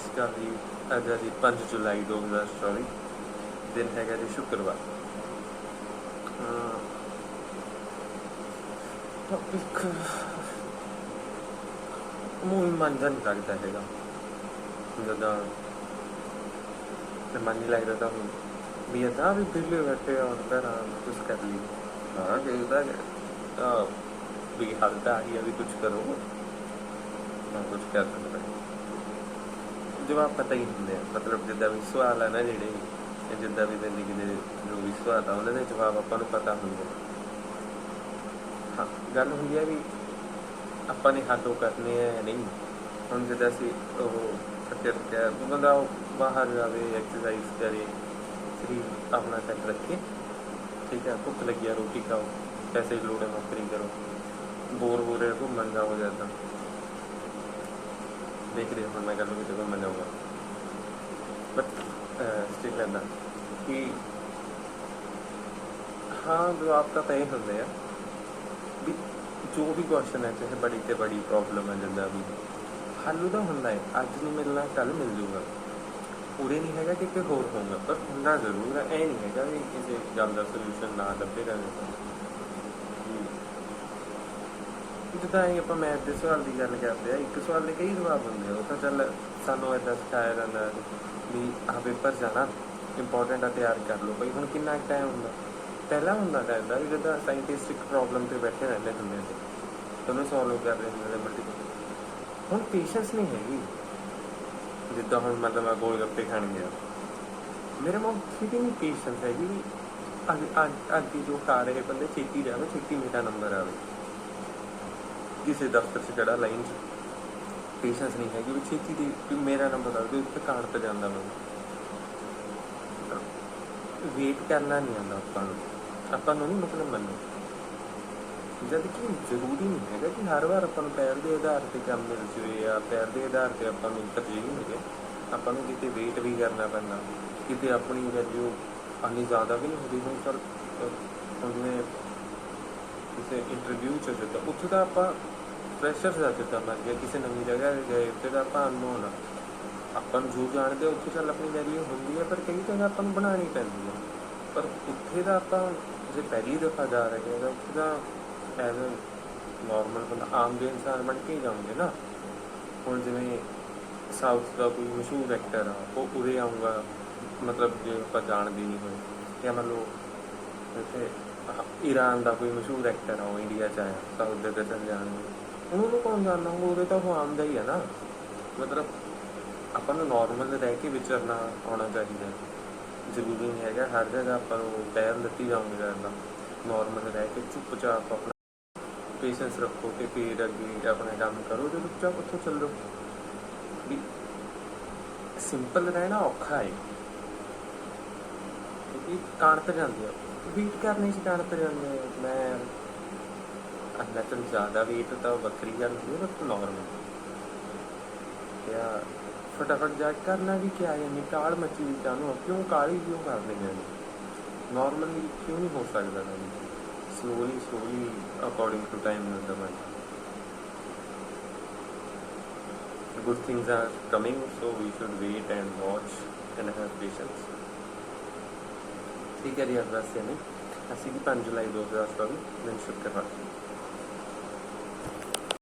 ਸ਼੍ਰੀ ਅਕਾਲ ਜੀ। ਅੱਜ ਹੈ ਜੀ 5 ਜੁਲਾਈ 2024 ਦਿਨ ਹੈਗਾ ਜੀ ਸ਼ੁੱਕਰਵਾਰ। ਟੌਪਿਕ ਮੂੰਹ ਮਨ ਲੱਗਦਾ ਹੈਗਾ। ਜਦੋਂ ਤੇ ਮਨ ਨਹੀਂ ਲੱਗਦਾ ਤਾਂ ਹੁਣ ਵੀ ਇਹ ਵੀ ਬਿਜਲੀ ਬੈਠੇ ਔਰ ਕਰਾਂ ਕੁਝ ਕਰ ਲਈ ਹਾਂ ਕਹਿੰਦਾ ਤਾਂ ਵੀ ਹਲਦਾ ਹੀ ਆ ਵੀ ਕੁਝ ਕਰੋ। ਨਾ ਕੁਝ ਕਰ ਸਕਦਾ। ਜਵਾਬ ਪਤਾ ਹੀ ਹੁੰਦੇ। ਆ ਮਤਲਬ ਜਿੱਦਾਂ ਵੀ ਸਵਾਲ ਆ ਨਾ ਜਿਹੜੇ ਇਹ ਜਿੱਦਾਂ ਵੀ ਜ਼ਿੰਦਗੀ ਦੇ ਜੋ ਵੀ ਸਵਾਲ ਆ, ਉਹਨਾਂ ਦੇ ਜਵਾਬ ਆਪਾਂ ਨੂੰ ਪਤਾ ਹੁੰਦੇ। ਹਾਂ, ਗੱਲ ਹੁੰਦੀ ਹੈ ਵੀ ਆਪਾਂ ਨੇ ਹੱਲ ਕਰਨੇ ਆ ਨਹੀਂ। ਹੁਣ ਜਿੱਦਾਂ ਅਸੀਂ ਉਹ ਥੱਕੇ ਥੱਕਿਆ ਬੰਦਾ ਬਾਹਰ ਜਾਵੇ ਐਕਸਰਸਾਈਜ਼ ਕਰੇ, ਸਰੀਰ ਆਪਣਾ ਸੈੱਟ ਰੱਖੇ, ਠੀਕ ਹੈ ਭੁੱਖ ਲੱਗੀ ਆ, ਰੋਟੀ ਖਾਓ, ਪੈਸੇ ਦੀ ਲੋੜ ਹੈ, ਨੌਕਰੀ ਕਰੋ ਬੋਰ ਹੋ ਰਿਹਾ, ਘੁੰਮਣ ਜਾਓ ਜਾਂਦਾ ਦੇਖ ਰਹੇ ਹੁਣ ਮੈਂ ਗੱਲ ਵੀ ਜਦੋਂ ਮੈਂ ਜਾਊਂਗਾ। ਬਟ ਸਟਿਲ ਲੈਂਦਾ ਕਿ ਹਾਂ ਜਵਾਬ ਤਾਂ ਤੈਅ ਹੁੰਦੇ ਆ ਵੀ ਜੋ ਵੀ ਕੁਐਸਚਨ ਹੈ, ਚਾਹੇ ਬੜੀ ਤੇ ਬੜੀ ਪ੍ਰੋਬਲਮ ਹੈ, ਜਿੰਦਾ ਵੀ। ਹੱਲ ਉਹਦਾ ਹੁੰਦਾ ਹੈ, ਅੱਜ ਨਹੀਂ ਮਿਲਣਾ ਕੱਲ ਮਿਲ ਜੂਗਾ। ਪੂਰੇ ਨਹੀਂ ਹੈਗਾ ਕਿ ਕੋਈ ਹੋਰ ਹੋਊਗਾ, ਪਰ ਹੁੰਦਾ ਜ਼ਰੂਰ ਹੈ, ਇਹ ਨਹੀਂ ਹੈਗਾ ਵੀ ਕਿਸੇ ਗੱਲ ਦਾ ਸੋਲੂਸ਼ਨ ਨਾ ਲੱਭੇਗਾ ਜਿੱਦਾਂ ਇਹ ਆਪਾਂ ਮੈਥ ਦੇ ਸਵਾਲ ਦੀ ਗੱਲ ਕਰਦੇ ਆ। ਇੱਕ ਸਵਾਲ ਦੇ ਕਈ ਜਵਾਬ ਹੁੰਦੇ ਆ। ਉਹ ਤਾਂ ਚੱਲ ਸਾਨੂੰ ਏਦਾਂ ਸਿਖਾਇਆ ਜਾਂਦਾ ਵੀ ਆਹ ਪੇਪਰ ਜਾਣਾ ਇੰਪੋਰਟੈਂਟ ਆ, ਤਿਆਰ ਕਰ ਲਓ। ਬਈ ਹੁਣ ਕਿੰਨਾ ਟਾਈਮ ਹੁੰਦਾ? ਪਹਿਲਾਂ ਹੁੰਦਾ ਟਾਈਮ ਦਾ ਵੀ ਜਦੋਂ ਸਾਇੰਟਿਸਟਿਕ ਪ੍ਰੋਬਲਮ ਤੇ ਬੈਠੇ ਰਹਿੰਦੇ ਹੁੰਦੇ ਸੀ ਤੁਹਾਨੂੰ ਸੋਲਵ ਕਰ ਰਹੇ ਹੁੰਦੇ ਮਲਟੀਪਲ ਹੁਣ ਪੇਸ਼ੈਂਸ ਨਹੀਂ ਹੈਗੀ। ਜਿੱਦਾਂ ਹੁਣ ਮਤਲਬ ਮੈਂ ਗੋਲ ਗੱਪੇ ਖਾਣ ਗਿਆ। ਮੇਰੇ ਮਨ ਠੀਕ ਨਹੀਂ ਪੇਸ਼ੈਂਸ ਹੈਗੀ ਵੀ ਅੱਜ ਅੱਜ ਅੱਜ ਜੋ ਖਾ ਰਹੇ ਬੰਦੇ ਛੇਤੀ ਜਾਵੇ, ਛੇਤੀ ਮੇਰਾ ਨੰਬਰ ਆਵੇ। ਕਿਸੇ ਦਫ਼ਤਰ 'ਚ ਜਿਹੜਾ ਲਾਈਨ 'ਚ। ਪੇਸ਼ੈਂਸ ਨਹੀਂ ਹੈਗੀ ਵੀ ਛੇਤੀ ਦੀ, ਵੀ ਮੇਰਾ ਨੰਬਰ ਆਵੇ ਉੱਥੇ ਕਾਣ ਤੇ ਜਾਂਦਾ ਮੈਂ। ਵੇਟ ਕਰਨਾ ਨਹੀਂ ਆਉਂਦਾ ਆਪਾਂ ਨੂੰ। ਆਪਾਂ ਨੂੰ ਨਹੀਂ ਮਤਲਬ ਮੰਨੋ ਜਦ ਕਿ ਜ਼ਰੂਰੀ ਨਹੀਂ ਹੈਗਾ ਕਿ ਹਰ ਵਾਰ ਆਪਾਂ ਨੂੰ ਪੈਰ ਦੇ ਆਧਾਰ ਤੇ ਕੰਮ ਮਿਲ ਜਵੇ ਜਾਂ ਪੈਰ ਦੇ ਆਧਾਰ ਤੇ ਆਪਾਂ ਨੂੰ ਤਰਜੀਹ ਮਿਲੇ। ਆਪਾਂ ਨੂੰ ਕਿਤੇ ਵੇਟ ਵੀ ਕਰਨਾ ਪੈਂਦਾ। ਕਿਤੇ ਆਪਣੀ ਵੈਲਿਊ ਅੰਨੀ ਜ਼ਿਆਦਾ ਵੀ ਨਹੀਂ ਹੁੰਦੀ, ਹੁਣ ਚਲ, ਹੁਣ ਕਿਸੇ ਇੰਟਰਵਿਊ ਚ ਜਿੱਦਾਂ ਉੱਥੇ ਤਾਂ ਆਪਾਂ ਫਰੈਸ਼ਰ ਦਾ ਜਿੱਦਾਂ ਮਰ ਗਿਆ ਕਿਸੇ ਨਵੀਂ ਜਗ੍ਹਾ ਤੇ ਗਏ, ਉੱਥੇ ਤਾਂ ਆਪਾਂ ਅਨਨੋਨ ਆ। ਆਪਾਂ ਨੂੰ ਜੋ ਜਾਣਦੇ ਉੱਥੇ ਚੱਲ ਆਪਣੀ ਵੈਲਿਊ ਹੁੰਦੀ ਹੈ ਪਰ ਕਈ ਜਗ੍ਹਾ ਆਪਾਂ ਨੂੰ ਬਣਾਉਣੀ ਪੈਂਦੀ ਹੈ ਪਰ ਉੱਥੇ ਦਾ ਆਪਾਂ ਜੇ ਪਹਿਲੀ ਦਫਾ ਜਾ ਰਹੇ ਹਾਂ ਤਾਂ ਉੱਥੇ ਦਾ ਐਜ਼ ਨਾਰਮਲ ਬੰਦਾ, ਆਮ ਜਿਹੇ ਇਨਸਾਨ ਬਣ ਕੇ ਹੀ ਜਾਉਂਗੇ ਨਾ। ਹੁਣ ਜਿਵੇਂ ਸਾਊਥ ਦਾ ਕੋਈ ਮਸ਼ਹੂਰ ਐਕਟਰ ਆ, ਉਹ ਉਰੇ ਆਊਗਾ, ਮਤਲਬ ਜੇ ਆਪਾਂ ਜਾਣਦੇ ਨਹੀਂ ਹੋਏ। ਜਾਂ ਮੰਨ ਲਓ ਇੱਥੇ ਈਰਾਨ ਦਾ ਕੋਈ ਮਸ਼ਹੂਰ ਐਕਟਰ ਆ ਉਹ ਇੰਡੀਆ ਚ ਆਇਆ ਸਾਊਥ ਦੇ ਦਰਸ਼ਨ ਜਾਣਗੇ ਉਹਨੂੰ ਕੌਣ ਜਾਣਦਾ? ਹੋਊਗਾ ਉਹਦੇ ਤਾਂ ਉਹ ਆਮ ਹੀ ਹੈ ਨਾ। ਮਤਲਬ ਆਪਾਂ ਨੂੰ ਨਾਰਮਲ ਰਹਿ ਕੇ ਵਿਚਰਨਾ ਆਉਣਾ ਚਾਹੀਦਾ ਜ਼ਰੂਰੀ ਨਹੀਂ ਹੈਗਾ, ਹਰ ਜਗ੍ਹਾ ਆਪਾਂ ਨੂੰ ਪੈਰ ਲੱਤੀ ਜਾਉਂਗੇ ਕਰਨਾ ਨਾਰਮਲ ਰਹਿ ਕੇ ਚੁੱਪਚਾਪ ਆਪਣਾ ਪੇਸ਼ੈਂਸ ਰੱਖੋ ਕਿ ਫਿਰ ਅੱਗੇ ਆਪਣਾ ਕੰਮ ਕਰੋ, ਤੇ ਚੁੱਪਚਾਪ ਉੱਥੋਂ ਚੱਲੋ ਵੀ ਸਿੰਪਲ ਰਹਿਣਾ ਔਖਾ ਹੈ। ਕਿਉਂਕਿ ਕਾਣਤ ਜਾਂਦੇ ਆ। ਵੇਟ ਕਰਨੇ ਚ ਕਾਣਤ ਜਾਂਦੇ ਮੈਂ ਅੰਦਰ ਤੋਂ ਜ਼ਿਆਦਾ ਵੇਟ ਤਾਂ ਵੱਖਰੀ ਗੱਲ ਹੁੰਦੀ ਹੈ ਬਟ ਨਾਰਮਲ ਕਿਆ ਫਟਾਫਟ ਜਾ ਕਰਨਾ ਵੀ ਕਿਆ ਹੈ ਨਿਕਾਲ ਮੱਚੀ ਵੀ ਚਾਹਨੂੰ ਕਿਉਂ ਕਾਲੀ ਕਿਉਂ ਕਰ ਰਹੀਆਂ ਨੇ ਨਾਰਮਲੀ ਕਿਉਂ ਨਹੀਂ ਹੋ ਸਕਦਾ ਨਾ slowly slowly according to time development good things are coming, so we should wait and watch and have patience ਠੀਕ ਹੈ ਜੀ ਅੱਜ ਵਾਸਤੇ ਨਹੀਂ ਅਸੀਂ ਵੀ 5 ਜੁਲਾਈ 2024 ਦਿਨ ਸ਼ੁੱਕਰਵਾਰ